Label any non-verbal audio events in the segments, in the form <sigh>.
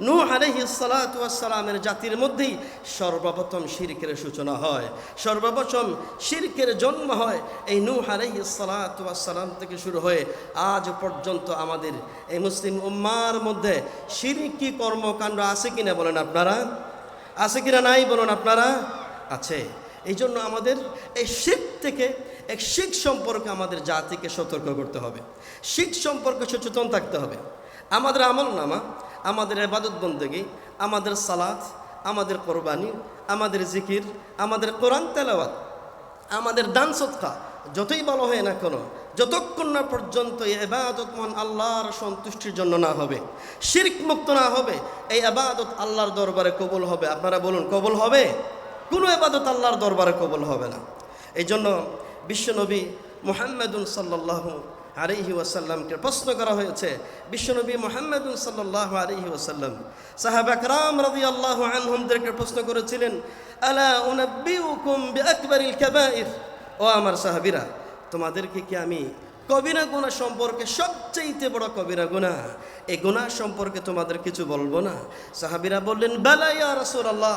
নূহ আলহি সালামের জাতির মধ্যেই সর্বপ্রথম শিরকের সূচনা হয়। সর্বপ্রথম শিরকের জন্ম হয় এই নূহ সালাম থেকে শুরু হয়ে আজ পর্যন্ত আমাদের এই মুসলিম উম্মার মধ্যে শিরকি কর্মকাণ্ড আছে কিনা বলেন আপনারা? আছে কিনা নাই বলুন আপনারা? আছে। এই জন্য আমাদের এই শিখ থেকে এক শিখ সম্পর্কে আমাদের জাতিকে সতর্ক করতে হবে। শিখ সম্পর্কে সচেতন থাকতে হবে। আমাদের আমল নামা আমাদের এবাদত বন্দগি, আমাদের সালাত, আমাদের কোরবানি, আমাদের জিকির, আমাদের কোরআন তেলাওয়াত, আমাদের দান সৎকা যতই বলা হয় না কেন, যতক্ষণ না পর্যন্ত এই আবাদত মন আল্লাহর সন্তুষ্টির জন্য না হবে, শিরক মুক্ত না হবে, এই আবাদত আল্লাহর দরবারে কবল হবে। আপনারা বলুন, কবল হবে? কোনো আবাদত আল্লাহর দরবারে কবল হবে না। এই জন্য বিশ্বনবী মোহাম্মদুল সাল্লাহ আলিহি ওয়াসাল্লামকে প্রশ্ন করা হয়েছে, বিশ্বনবী মোহাম্মদ সাল্লাহ আলিহি ওয়াসাল্লাম সাহাব আকরাম রবি আল্লাহ আনহমদেরকে প্রশ্ন করেছিলেন, আলা উনাব্বিউকুম আকবরিল কাবাইর? ও আমার সাহাবিরা, তোমাদেরকে কি আমি কবিরা গুণা সম্পর্কে সবচাইতে বড় কবিরা গুণা, এই গুণা সম্পর্কে তোমাদের কিছু বলব না। সাহাবিরা বললেন বেলাইয়া রাসুল আল্লাহ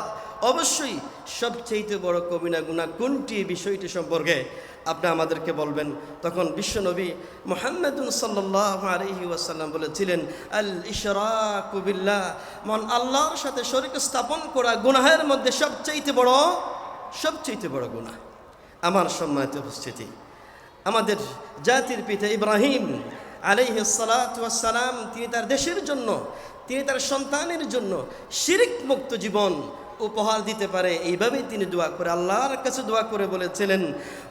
অবশ্যই সবচাইতে বড় কবিনা গুণা কোনটি বিষয়টি সম্পর্কে আপনি আমাদেরকে বলবেন। তখন বিশ্বনবী মোহাম্মদুল সাল্লাহ আলহি ওয়াসাল্লাম বলেছিলেন, আল ইশরাকুবিল্লাহ মন আল্লাহর সাথে শরীর স্থাপন করা গুনাহের মধ্যে সবচাইতে বড় সবচাইতে বড় গুণা আমার সম্মানিত উপস্থিতি আমাদের জাতির পিতা ইব্রাহিম আলাইহি সালাম তিনি তার দেশের জন্য তিনি তার সন্তানের জন্য শিরিক মুক্ত জীবন উপহার দিতে পারে এইভাবেই তিনি দোয়া করে আল্লাহর কাছে দোয়া করে বলেছিলেন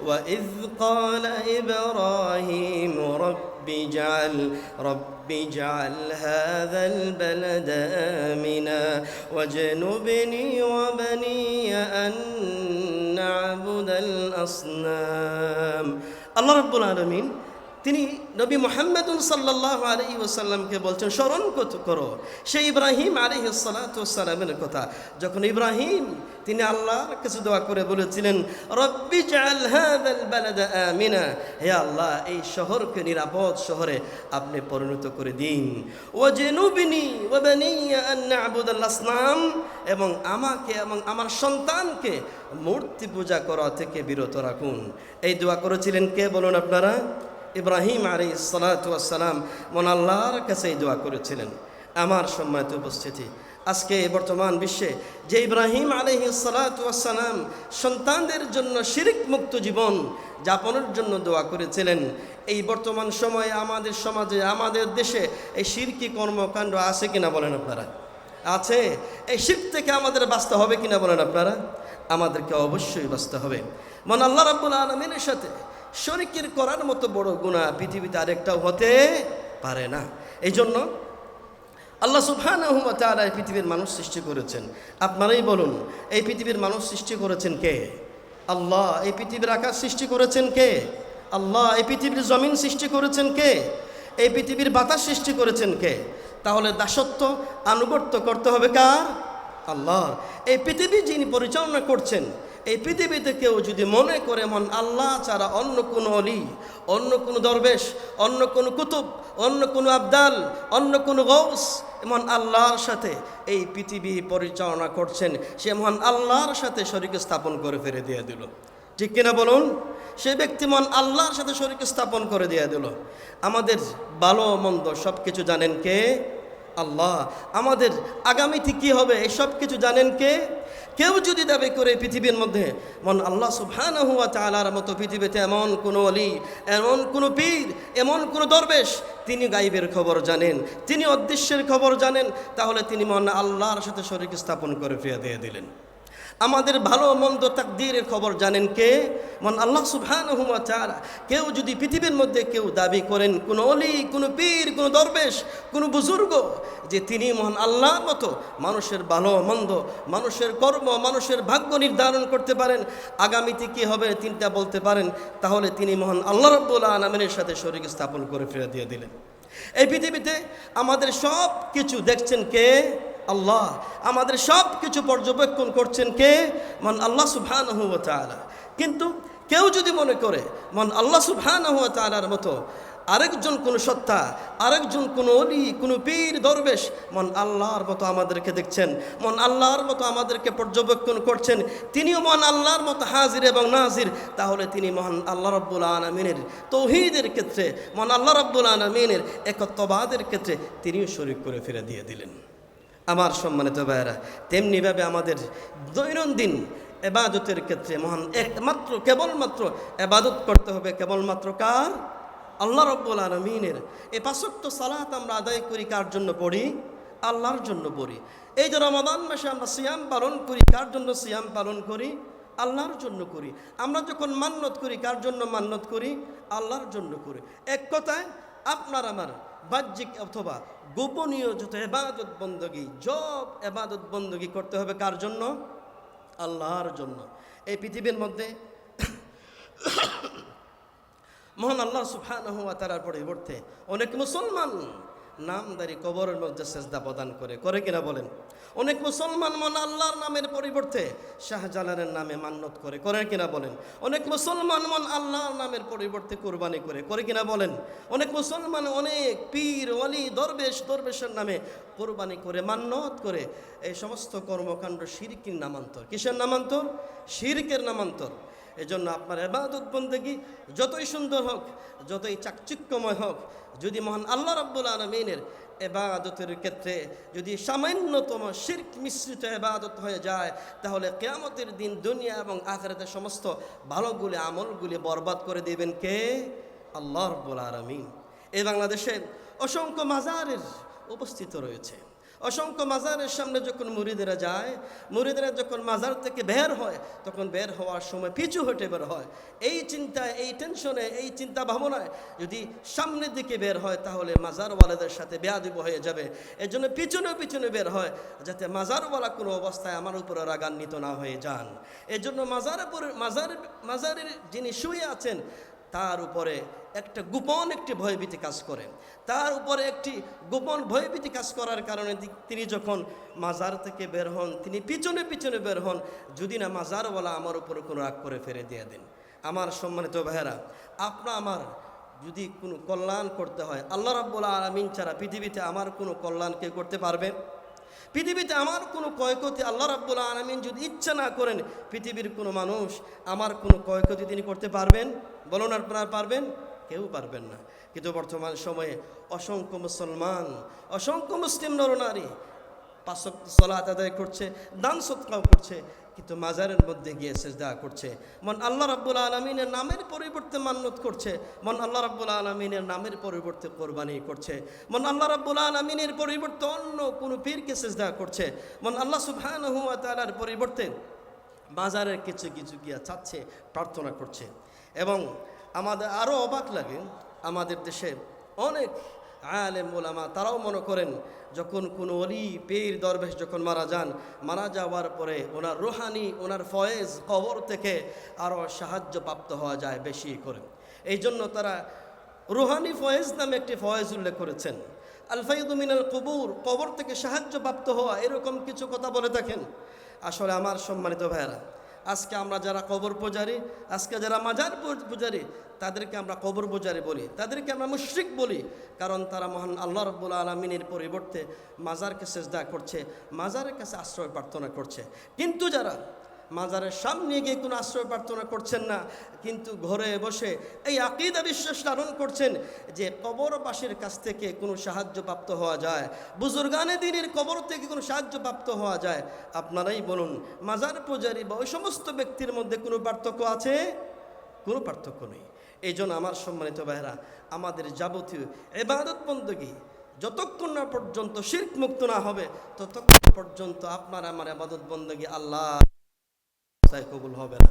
ওয়া ইয ক্বালা ইব্রাহিম রব্বি জাল রব্বি জাল হাযাল বালাদ আমিনা ওয়াজনুবনি ওয়া বানিয়া আন না'বুদাল আসনাম আল্লাহ রব্বুল আলামিন তিনি নবী মোহাম্মদুল সাল্লাহ আলী ওসাল্লামকে বলছেন, স্মরণ করো। সেই ইব্রাহিম আলী সালাতামের কথা। যখন ইব্রাহিম, তিনি আল্লাহর কাছে দোয়া করে বলেছিলেন, রব্বি আমিনা। হে আল্লাহ, এই শহরকে নিরাপদ শহরে আপনি পরিণত করে দিন। ও জেনুবিনি না'বুদাল এবং আমাকে এবং আমার সন্তানকে মূর্তি পূজা করা থেকে বিরত রাখুন। এই দোয়া করেছিলেন কে, বলুন আপনারা? ইব্রাহিম আলী সালাতাম মন আল্লাহর কাছে এই দোয়া করেছিলেন। আমার সম্মানিত উপস্থিতি, আজকে বর্তমান বিশ্বে যে ইব্রাহিম আলহি সালাতাম সন্তানদের জন্য শিরিক মুক্ত জীবন যাপনের জন্য দোয়া করেছিলেন, এই বর্তমান সময়ে আমাদের সমাজে, আমাদের দেশে এই শিরকি কর্মকাণ্ড আছে কিনা বলেন আপনারা? আছে। এই শির থেকে আমাদের বাঁচতে হবে কিনা বলেন আপনারা? আমাদেরকে অবশ্যই বাঁচতে হবে। মন আল্লাহ রাব্বুল আলমিনের সাথে শরিকের করার মতো বড় গুণা পৃথিবীতে আরেকটাও হতে পারে না। এই জন্য আল্লাহ সুবহানাহু তাআলা এই পৃথিবীর মানুষ সৃষ্টি করেছেন। আপনারাই বলুন, এই পৃথিবীর মানুষ সৃষ্টি করেছেন কে? আল্লাহ, এই পৃথিবীর আকাশ সৃষ্টি করেছেন কে? আল্লাহ, এই পৃথিবীর জমিন সৃষ্টি করেছেন কে? এই পৃথিবীর বাতাস সৃষ্টি করেছেন কে? তাহলে দাসত্ব, আনুগত্য করতে হবে কার? আল্লাহর এই পৃথিবী যিনি পরিচালনা করছেন এই পৃথিবীতে কেউ যদি মনে করে, মন আল্লাহ ছাড়া অন্য কোনো অলি, অন্য কোনো দরবেশ, অন্য কোনো কুতুব, অন্য কোনো আবদাল, অন্য কোনো গৌস এমন আল্লাহর সাথে এই পৃথিবী পরিচালনা করছেন, সে মহান আল্লাহর সাথে শরীকে স্থাপন করে ফেলে দিয়ে দিল। ঠিক কিনা বলুন? সে ব্যক্তি মন আল্লাহর সাথে শরীকে স্থাপন করে দিয়ে দিল। আমাদের ভালো মন্দ সব কিছু জানেন কে? আল্লাহ। আমাদের আগামীতে কী হবে? এই সব কিছু জানেন কে? কেউ যদি দাবি করে পৃথিবীর মধ্যে, মন আল্লাহ সুবহান হুয়া চালার মতো পৃথিবীতে এমন কোনো অলি এমন কোনো পীর, এমন কোনো দরবেশ, তিনি গাইবের খবর জানেন, তিনি অদৃশ্যের খবর জানেন, তাহলে তিনি মন আল্লাহর সাথে শরীর স্থাপন করে ফিরিয়ে দিয়ে দিলেন। আমাদের ভালো মন্দ তাকদীরের খবর জানেন কে? মন আল্লাহ সুবহান হুয়া চারা কেউ যদি পৃথিবীর মধ্যে কেউ দাবি করেন, কোনো অলি, কোনো পীর, কোনো দরবেশ, কোনো বুজুর্গ, যে তিনি মহান আল্লাহর মতো মানুষের ভালো মন্দ, মানুষের কর্ম, মানুষের ভাগ্য নির্ধারণ করতে পারেন, আগামীতে কী হবে তিনটা বলতে পারেন, তাহলে তিনি মহান আল্লাহ রব্বুল আলমিনের সাথে শরীর স্থাপন করে ফিরে দিয়ে দিলেন। এই পৃথিবীতে আমাদের সব কিছু দেখছেন কে? আল্লাহ আমাদের সব কিছু পর্যবেক্ষণ করছেন কে? মন আল্লাহ সুবহান কিন্তু কেউ যদি মনে করে, মন আল্লাহ সুবহান তালার মতো আরেকজন কোনো সত্তা, আরেকজন কোনো অলি কোনো পীর, দরবেশ, মন আল্লাহর মতো আমাদেরকে দেখছেন, মন আল্লাহর মতো আমাদেরকে পর্যবেক্ষণ করছেন, তিনিও মন আল্লাহর মতো হাজির এবং নাজির, তাহলে তিনি মহান আল্লাহ রব্বুল আলমিনের তৌহিদের ক্ষেত্রে মন আল্লাহ রব্বুল আলমিনের একত্ববাদের ক্ষেত্রে তিনিও শরিক করে ফিরে দিয়ে দিলেন। আমার সম্মানিত ভাইয়েরা তেমনিভাবে আমাদের দৈনন্দিন এবাদতের ক্ষেত্রে মহান একমাত্র, কেবলমাত্র এবাদত করতে হবে। কেবলমাত্র কার? আল্লাহ রব্বুল আলমিনের। এই পাঁচক্ত সালাত আমরা আদায় করি কার জন্য পড়ি? আল্লাহর জন্য পড়ি। এই যে রমাদান মাসে আমরা সিয়াম পালন করি, কার জন্য সিয়াম পালন করি? আল্লাহর জন্য করি। আমরা যখন মান্নত করি, কার জন্য মান্নত করি? আল্লাহর জন্য করি। এক কথায়, আপনার, আমার বাহ্যিক অথবা গোপনীয় যত এবাদত বন্দগি, জব এবাদত বন্দগি করতে হবে কার জন্য? আল্লাহর জন্য। এই পৃথিবীর মধ্যে <coughs> মহান আল্লাহ সুফান হওয়া তারার পরিবর্তে অনেক মুসলমান নামদারি কবরের মধ্যে সেজদা প্রদান করে। করে কিনা বলেন? অনেক মুসলমান মন আল্লাহর নামের পরিবর্তে শাহজালালের নামে মান্নত করে। করে কিনা বলেন? অনেক মুসলমান মন আল্লাহর নামের পরিবর্তে কোরবানি করে। করে কিনা বলেন? অনেক মুসলমান অনেক পীর অলি দরবেশ, দরবেশের নামে কোরবানি করে, মান্নত করে। এই সমস্ত কর্মকাণ্ড শিরকির নামান্তর। কিসের নামান্তর? শিরকের নামান্তর। এজন্য আপনার এবাদত বন্দেগি যতই সুন্দর হোক, যতই চাকচিক্যময় হোক, যদি মহান আল্লাহ রাব্বুল আলমিনের এবাদতের ক্ষেত্রে যদি সামান্যতম শির্ক মিশ্রিত এবাদত হয়ে যায়, তাহলে কেয়ামতের দিন দুনিয়া এবং আখেরাতের সমস্ত ভালোগুলি, আমলগুলি বরবাদ করে দেবেন কে? আল্লাহ রব্বুল আলমিন। এই বাংলাদেশের অসংখ্য মাজারের উপস্থিত রয়েছে। অসংখ্য মাজারের সামনে যখন মুরিদেরা যায়, মুরিদেরা যখন মাজার থেকে বের হয়, তখন বের হওয়ার সময় পিছু হটে বের হয়। এই চিন্তায় এই টেনশনে, এই চিন্তা ভাবনায় যদি সামনের দিকে বের হয়, তাহলে মাজারওয়ালাদের সাথে বেয়াদিব হয়ে যাবে। এর জন্য পিছনে পিছনে বের হয়, যাতে মাজারওয়ালা কোনো অবস্থায় আমার উপরে রাগান্বিত না হয়ে যান। এর জন্য মাজারের মাজার, মাজারের যিনি শুয়ে আছেন তার উপরে একটা গোপন একটি ভয়ভীতি কাজ করে। তার উপরে একটি গোপন ভয়ভীতি কাজ করার কারণে তিনি যখন মাজার থেকে বের হন, তিনি পিছনে পিছনে বের হন, যদি না মাজারওয়ালা আমার উপরে কোনো রাগ করে ফেরে দিয়ে দেন। আমার সম্মানিত ভাইয়েরা, আপনা আমার যদি কোনো কল্যাণ করতে হয়, আল্লাহ রাব্বুল আলমিন ছাড়া পৃথিবীতে আমার কোনো কল্যাণ কে করতে পারবে? পৃথিবীতে আমার কোনো ক্ষয়ক্ষতি আল্লাহ রাব্বুল আলমিন যদি ইচ্ছা না করেন, পৃথিবীর কোনো মানুষ আমার কোনো ক্ষয়ক্ষতি তিনি করতে পারবেন? বলুন আপনারা পারবেন? কেউ পারবেন না। কিন্তু বর্তমান সময়ে অসংখ্য মুসলমান, অসংখ্য মুসলিম নরনারী পাঁচ সলাত আদায় করছে, দান সৎকাও করছে কিন্তু মাজারের মধ্যে গিয়ে সেজদা করছে। মন আল্লাহ রাব্বুল আলমিনের নামের পরিবর্তে মান্যত করছে। মন আল্লাহ রাব্বুল আলমিনের নামের পরিবর্তে কোরবানি করছে। মন আল্লাহ রাব্বুল আলমিনের পরিবর্তে অন্য কোনো পীরকে সেজদা করছে। মন আল্লাহ সুবহানাহু ওয়া তাআলার পরিবর্তে বাজারের কিছু কিছু গিয়া চাচ্ছে, প্রার্থনা করছে। এবং আমাদের আরও অবাক লাগে, আমাদের দেশে অনেক আলেম ওলামা তারাও মনে করেন যখন কোনো অলি পীর, দরবেশ যখন মারা যান, মারা যাওয়ার পরে ওনার রুহানি, ওনার ফয়েজ কবর থেকে আরও সাহায্য প্রাপ্ত হওয়া যায় বেশি করে। এই জন্য তারা রুহানি ফয়েজ নামে একটি ফয়েজ উল্লেখ করেছেন। আলফাইদু মিনাল কবুর, কবর থেকে সাহায্য প্রাপ্ত হওয়া, এরকম কিছু কথা বলে থাকেন। আসলে আমার সম্মানিত ভাইয়েরা আজকে আমরা যারা কবর পূজারি, আজকে যারা মাজার পূজারি, তাদেরকে আমরা কবর পূজারি বলি। তাদেরকে আমরা মুশ্রিক বলি, কারণ তারা মহান আল্লাহ রব্বুল আলমিনের পরিবর্তে মাজারকে সেজদা করছে, মাজারের কাছে আশ্রয় প্রার্থনা করছে। কিন্তু যারা মাজারের সামনে গিয়ে কোনো আশ্রয় প্রার্থনা করছেন না, কিন্তু ঘরে বসে এই আকিদা বিশ্বাস লালন করছেন যে কবরবাসীর কাছ থেকে কোনো সাহায্য প্রাপ্ত হওয়া যায়, বুজুর্গানে দিনের কবর থেকে কোনো সাহায্য প্রাপ্ত হওয়া যায়। আপনারাই বলুন, মাজার পূজারি বা ওই সমস্ত ব্যক্তির মধ্যে কোনো পার্থক্য আছে? কোনো পার্থক্য নেই। এই জন্য আমার সম্মানিত ভাইরা আমাদের যাবতীয় এবাদত বন্দী যতক্ষণ না পর্যন্ত শির্ক মুক্ত না হবে, ততক্ষণ পর্যন্ত আপনার আমার আবাদত বন্দী আল্লাহ অবস্থায় কবুল হবে না।